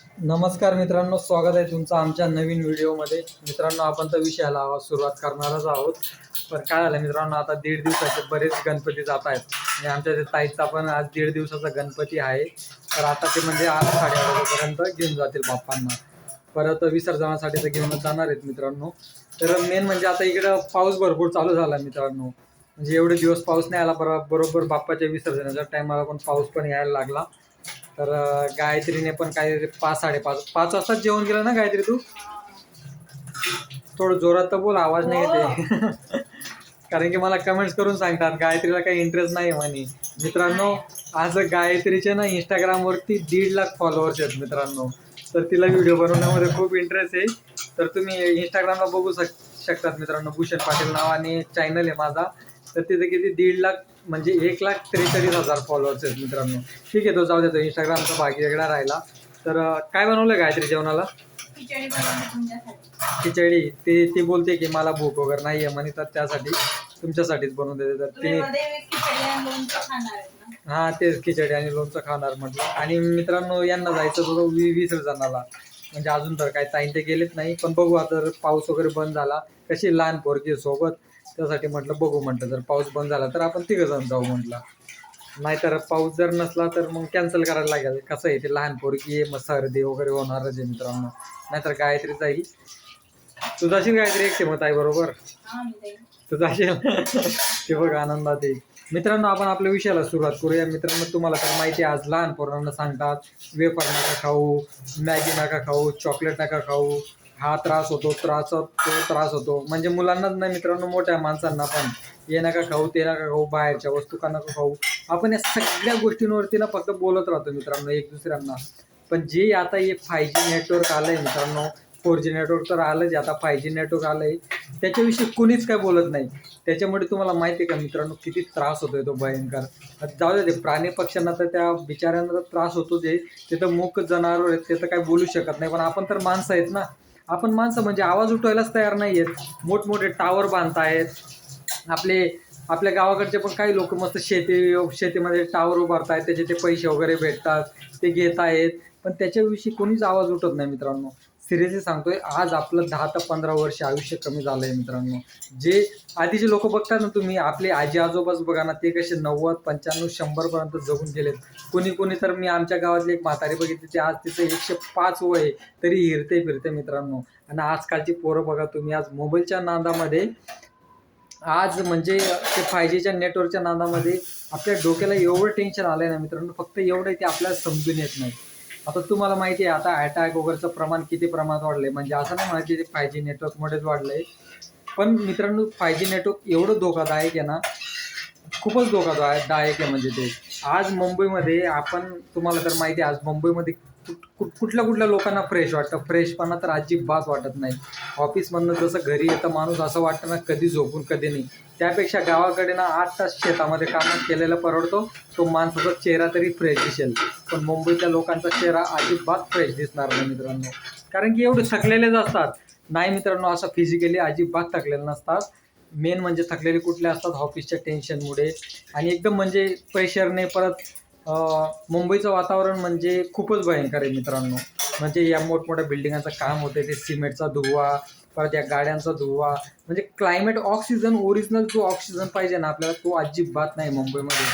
नमस्कार मित्रांनो स्वागत आहे तुमचं आमच्या नवीन व्हिडिओमध्ये. मित्रांनो आपण तर विषयाला सुरुवात करणारच आहोत. पण काय झालं मित्रांनो आता दीड दिवसाचे बरेच गणपती जात आहेत. आणि आमच्या ते ताईचा पण आज दीड दिवसाचा गणपती आहे. तर आता ते म्हणजे आज साडेआठ वाजेपर्यंत घेऊन जातील बाप्पांना. परत विसर्जनासाठी तर घेऊनच जाणार आहेत मित्रांनो. तर मेन म्हणजे आता इकडं पाऊस भरपूर चालू झाला मित्रांनो. म्हणजे एवढे दिवस पाऊस नाही आला बरोबर बाप्पाच्या विसर्जनाच्या टायमाला पण पाऊस पण यायला लागला. तर गायत्रीने पण काय पाच साडेपाच पाच वाजता जेवण केलं ना गायत्री तू? थोडं जोरात तर बोल आवाज नाही येते कारण की मला कमेंट्स करून सांगतात गायत्रीला काही इंटरेस्ट नाही म्हणे. मित्रांनो आज गायत्रीचे ना इंस्टाग्रामवरती दीड लाख फॉलोअर्स आहेत मित्रांनो. तर तिला व्हिडिओ बनवण्यामध्ये खूप इंटरेस्ट आहे. तर तुम्ही इंस्टाग्रामला बघू शक शकतात मित्रांनो भूषण पाटील नावाने चॅनल आहे माझा. तर तिथे किती? दीड लाख म्हणजे एक लाख त्रेचाळीस हजार फॉलोअर्स आहेत मित्रांनो. ठीक आहे तो जाऊ देतो इंस्टाग्रामचा भागी वेगळा राहिला. तर काय बनवलं गायत्री जेवणाला? खिचडी ते ती बोलते की मला भूक वगैरे नाही आहे म्हणे तर त्यासाठी तुमच्यासाठीच बनवून देते. तर ना? हा तेच खिचडी आणि लोणचं खाणार म्हटलं. आणि मित्रांनो यांना जायचं होतं वी विसर्जनाला म्हणजे अजून तर काय ताईन ते गेलेच नाही. पण बघू आता पाऊस वगैरे बंद झाला कशी लहान पोरगी सोबत. त्यासाठी म्हटलं बघू म्हटलं जर पाऊस बंद झाला तर आपण तिघं जण जाऊ म्हटलं. नाहीतर पाऊस जर नसला तर मग कॅन्सल करायला लागेल. कसं आहे ते लहान पोरगी आहे मग सर्दी वगैरे होणारच आहे मित्रांनो. नाहीतर गायत्री जाईल. तू जाशील गायत्री एकटे मत आहे बरोबर. तू जाशील ते बघ आनंदात आहे. मित्रांनो आपण आपल्या विषयाला सुरुवात करूया. मित्रांनो तुम्हाला तर माहिती आहे आज लहान पोरांना सांगतात वेफर नका खाऊ मॅगी नका खाऊ चॉकलेट नका खाऊ हा त्रास होतो त्रास तो त्रास होतो. म्हणजे मुलांनाच नाही मित्रांनो मोठ्या माणसांना पण. हे नका खाऊ ते नका खाऊ बाहेरच्या वस्तू का नका खाऊ. आपण या सगळ्या गोष्टींवरती ना फक्त बोलत राहतो मित्रांनो एक दुसऱ्यांना. पण जे आता हे फाय जी नेटवर्क आलंय मित्रांनो फोर जी नेटवर्क तर आलंच आता फाय जी नेटवर्क आलंय. त्याच्याविषयी कुणीच काय बोलत नाही. त्याच्यामुळे तुम्हाला माहिती आहे का मित्रांनो किती त्रास होतोय तो भयंकर. जाऊ दे ते प्राणी पक्ष्यांना तर त्या बिचाऱ्यांना तर त्रास होतो जे ते तर मूक जनावर आहेत ते तर काय बोलू शकत नाही. पण आपण तर माणसं आहेत ना. आपण माणसं म्हणजे आवाज उठवायलाच तयार नाही आहेत मोठमोठे टावर बांधतायत. आपले आपल्या गावाकडचे पण काही लोक मस्त शेती शेतीमध्ये टावर उभारतायत त्याचे ते पैसे वगैरे भेटतात ते घेत आहेत पण त्याच्याविषयी कोणीच आवाज उठत नाही मित्रांनो. सिरियसली सांगतोय आज आपलं दहा ते पंधरा वर्ष आयुष्य कमी झालं आहे मित्रांनो. जे आधीचे लोक बघतात ना तुम्ही आपले आजी आजोबाच बघा ना ते कसे नव्वद पंच्याण्णव शंभरपर्यंत जगून गेलेत. कोणी कोणी तर मी आमच्या गावातली एक म्हातारी बघितली ती आज तिचं एकशे पाच वय तरी हिरते फिरते मित्रांनो. आणि आजकालची पोरं बघा तुम्ही आज मोबाईलच्या नांदामध्ये आज म्हणजे ते फाय जीच्या नेटवर्कच्या नादामध्ये आपल्या डोक्याला एवढं टेन्शन आलंय ना मित्रांनो फक्त एवढं ते आपल्याला समजून येत नाही. आता तुम्हाला माहिती आहे आता अटॅक वगैरेचं प्रमाण किती प्रमाणात वाढलंय? म्हणजे असं नाही माहिती ते फाय जी नेटवर्कमध्येच वाढलंय. पण मित्रांनो फाय जी नेटवर्क एवढं धोकादायक आहे ना खूपच धोकादायक दायक आहे म्हणजे ते. आज मुंबईमध्ये आपण तुम्हाला तर माहिती आहे आज मुंबईमध्ये कुठल्या कुठल्या लोकांना फ्रेश वाटतं? फ्रेशपणा तर अजिबात वाटत नाही. ऑफिसमधनं जसं घरी येतं माणूस असं वाटतं ना कधी झोपून कधी नाही. त्यापेक्षा गावाकडे ना आठ तास शेतामध्ये काम केलेला परवडतो. तो माणसाचा चेहरा तरी फ्रेश दिसेल. पण मुंबईतल्या लोकांचा चेहरा अजिबात फ्रेश दिसणार नाही मित्रांनो. कारण की एवढे थकलेलेच असतात. नाही मित्रांनो असं फिजिकली अजिबात थकलेले नसतात. मेन म्हणजे थकलेले कुठले असतात? ऑफिसच्या टेन्शनमुळे आणि एकदम म्हणजे प्रेशरने परत मुंबईचं वातावरण म्हणजे खूपच भयंकर आहे मित्रांनो. म्हणजे या मोठमोठ्या बिल्डिंगाचं काम होते ते सिमेंटचा धुवा परत या गाड्यांचा धुवा. म्हणजे क्लायमेट ऑक्सिजन ओरिजिनल जो ऑक्सिजन पाहिजे ना आपल्याला तो अजिबात नाही मुंबईमध्ये.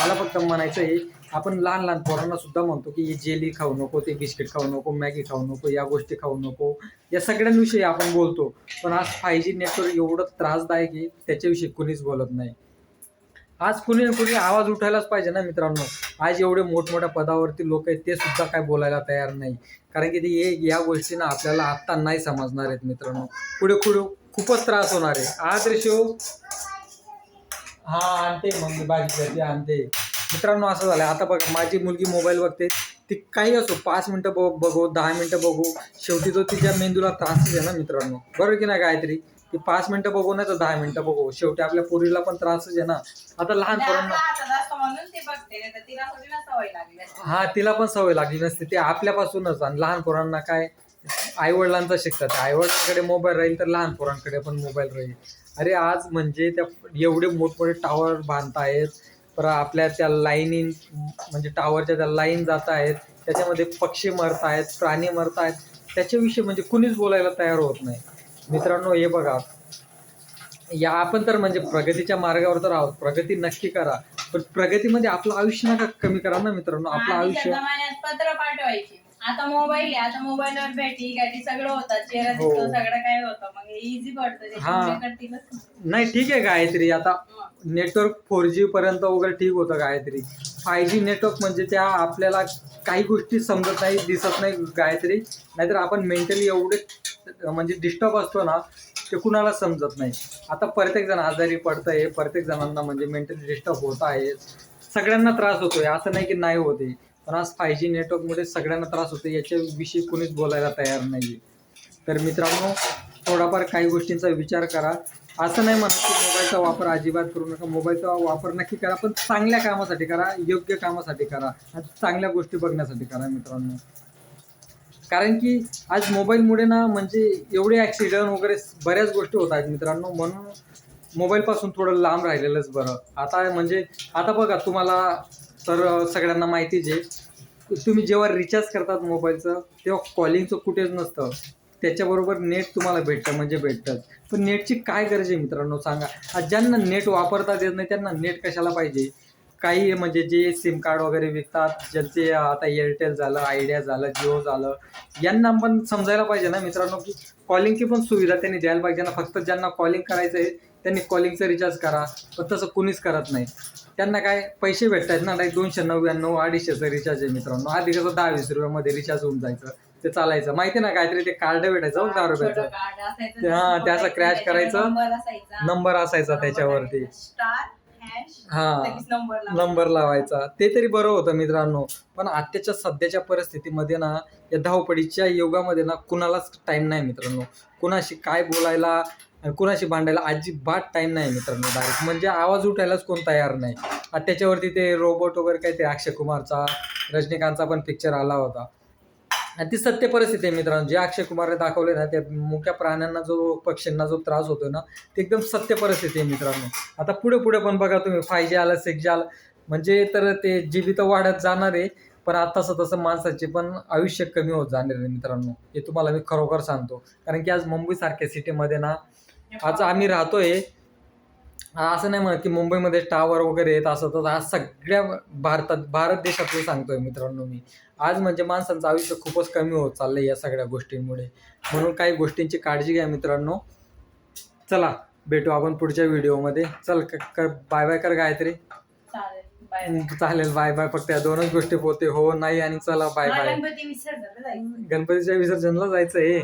मला फक्त म्हणायचं आहे आपण लहान लहान पोरांना सुद्धा म्हणतो की हे जेली खाऊ नको ते बिस्किट खाऊ नको मॅगी खाऊ नको या गोष्टी खाऊ नको. या सगळ्यांविषयी आपण बोलतो. पण आज फाय जी नेटवर्क एवढं त्रासदायक आहे त्याच्याविषयी कुणीच बोलत नाही. आज कुणी ना कुणी आवाज उठायलाच पाहिजे ना मित्रांनो. आज एवढे मोठमोठ्या पदावरती लोक आहेत ते सुद्धा काय बोलायला तयार नाही. कारण की ते या गोष्टीना आपल्याला आत्ता नाही समजणार आहेत मित्रांनो. पुढे पुढे खूपच त्रास होणार आहे. आज रे शिव. हा आणते मग मी बाकी आणते. मित्रांनो असं झालं आता बघ माझी मुलगी मोबाईल बघते. ती काही असो पाच मिनटं बघ बघू दहा मिनटं बघू. शेवटी तो तिच्या मेंदूला त्रासच आहे ना मित्रांनो. बरोबर की नाही गायत्री ती पाच मिनटं बघू नाही तर दहा मिनटं बघू. शेवटी आपल्या पोरीला पण त्रासच आहे ना. आता लहान पोरांना. हा तिला पण सवय लागली नसते. ते आपल्यापासूनच आणि लहान पोरांना काय आई वडिलांचा शिकतात. आई वडिलांकडे मोबाईल राहील तर लहान पोरांकडे पण मोबाईल राहील. अरे आज म्हणजे त्या एवढे मोठमोठे टावर बांधतायत. पर आपल्या त्या लाईनी म्हणजे टावरच्या त्या लाईन जात आहेत त्याच्यामध्ये पक्षी मरत आहेत प्राणी मरत आहेत त्याच्याविषयी म्हणजे कुणीच बोलायला तयार होत नाही. मित्रांनो हे बघा. या आपण तर म्हणजे प्रगतीच्या मार्गावर तर आहोत. प्रगती नक्की करा. पण प्रगतीमध्ये आपलं आयुष्य नका कमी करा ना मित्रांनो. आपलं आयुष्य जमान्यात पत्र पाठवायचे. आता मोबाईल आहे आता मोबाईलवर भेटी गाठी सगळं होतं. चेहरा हो. दिसतो सगळं काय होतं. मग इझी पडतं. हा. त्याच्यामुळे करतीलच. नाही ठीक आहे गायत्री. आता. नेटवर्क फोर जी पर्यंत वगैरे ठीक होतं गायत्री. फाय जी नेटवर्क म्हणजे त्या आपल्याला काही गोष्टी समजत नाही दिसत नाही गायत्री नाहीतर आपण मेंटली एवढे म्हणजे डिस्टर्ब असतो ना ते कुणाला समजत नाही. आता प्रत्येक जण आजारी पडतंय प्रत्येक जणांना म्हणजे मेंटली डिस्टर्ब होत आहे. सगळ्यांना त्रास होतोय असं नाही की नाही होते पण आज फाय जी नेटवर्कमुळे सगळ्यांना त्रास होतो याच्याविषयी कोणीच बोलायला तयार नाही तर मित्रांनो थोडाफार काही गोष्टींचा विचार करा. असं नाही म्हणत की मोबाईलचा वापर अजिबात करू नका. मोबाईलचा वापर नक्की करा पण चांगल्या कामासाठी करा योग्य कामासाठी करा चांगल्या गोष्टी बघण्यासाठी करा मित्रांनो. कारण की आज मोबाईलमुळे ना म्हणजे एवढे ॲक्सिडंट वगैरे बऱ्याच गोष्टी होत आहेत मित्रांनो. म्हणून मोबाईलपासून थोडं लांब राहिलेलंच बरं. आता म्हणजे आता बघा तुम्हाला तर सगळ्यांना माहितीच आहे तुम्ही जेव्हा रिचार्ज करतात मोबाईलचं तेव्हा कॉलिंगचं कुठेच नसतं. त्याच्याबरोबर नेट तुम्हाला भेटतं म्हणजे भेटतं पण नेटची काय गरज आहे मित्रांनो सांगा. ज्यांना नेट वापरता येत नाही त्यांना नेट कशाला पाहिजे? काही म्हणजे जे सिम कार्ड वगैरे विकतात ज्यांचे आता एअरटेल झालं आयडिया झालं जिओ झालं यांना पण समजायला पाहिजे ना मित्रांनो की कॉलिंगची पण सुविधा त्यांनी द्यायला पाहिजे ना. फक्त ज्यांना कॉलिंग करायचं आहे त्यांनी कॉलिंगचं रिचार्ज करा पण तसं कुणीच करत नाही. त्यांना काय पैसे भेटत आहेत ना नाही दोनशे नव्याण्णव अडीचशेचं रिचार्ज आहे मित्रांनो. आधी कसं दहा वीस रुपयामध्ये रिचार्ज होऊन जायचं. ते चालायचं. माहिती ना काहीतरी ते कार्ड भेटायचं हो दहा रुपयाचं. हा, त्याचं crash करायचं. नंबर असायचा. त्याच्यावरती. स्टार हॅश हा. नंबर लावायचा. ते तरी बरं होतं मित्रांनो. पण आत्ताच्या सध्याच्या परिस्थितीमध्ये ना या धावपडीच्या युगामध्ये ना कुणालाच टाईम नाही मित्रांनो. कुणाशी काय बोलायला कुणाशी भांडायला अजिबात टाईम नाही मित्रांनो डायरेक्ट म्हणजे आवाज उठायलाच कोण तयार नाही. त्याच्यावरती ते रोबोट वगैरे काय ते अक्षय कुमारचा रजनीकांतचा पण पिक्चर आला होता. आणि ती सत्य परिस्थिती आहे मित्रांनो. जे अक्षय कुमारने दाखवले ना त्या मुक्या प्राण्यांना जो पक्ष्यांना जो त्रास होतोय ना ते एकदम सत्य परिस्थिती आहे मित्रांनो. आता पुढे पुढे पण बघा तुम्ही फाय जी आलं सिक्स जी आलं म्हणजे तर ते जीवित तर वाढत जाणार आहे पण आता तसं तसं माणसाचे पण आयुष्य कमी होत जाणार आहे मित्रांनो. हे तुम्हाला मी खरोखर सांगतो. कारण की आज मुंबईसारख्या सिटीमध्ये ना आज आम्ही राहतोय असं नाही म्हणत की मुंबईमध्ये टावर वगैरे येत असं तर आज सगळ्या भारतात भारत देशातलं सांगतोय मित्रांनो मी. आज म्हणजे माणसांचं आयुष्य खूपच कमी होत चाललंय या सगळ्या गोष्टींमुळे. म्हणून काही गोष्टींची काळजी घ्या मित्रांनो. चला भेटू आपण पुढच्या व्हिडिओमध्ये. चल बाय बाय कर गायत्री. चालेल बाय बाय बाय फक्त या दोनच गोष्टी होते हो नाही आणि चला बाय बाय गणपतीच्या विसर्जनला जायचं आहे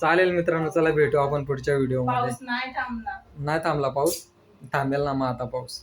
चालेल मित्रांनो चला भेटू आपण पुढच्या व्हिडिओमध्ये. नाही थांबला पाऊस? थांबेल ना मग आता पाऊस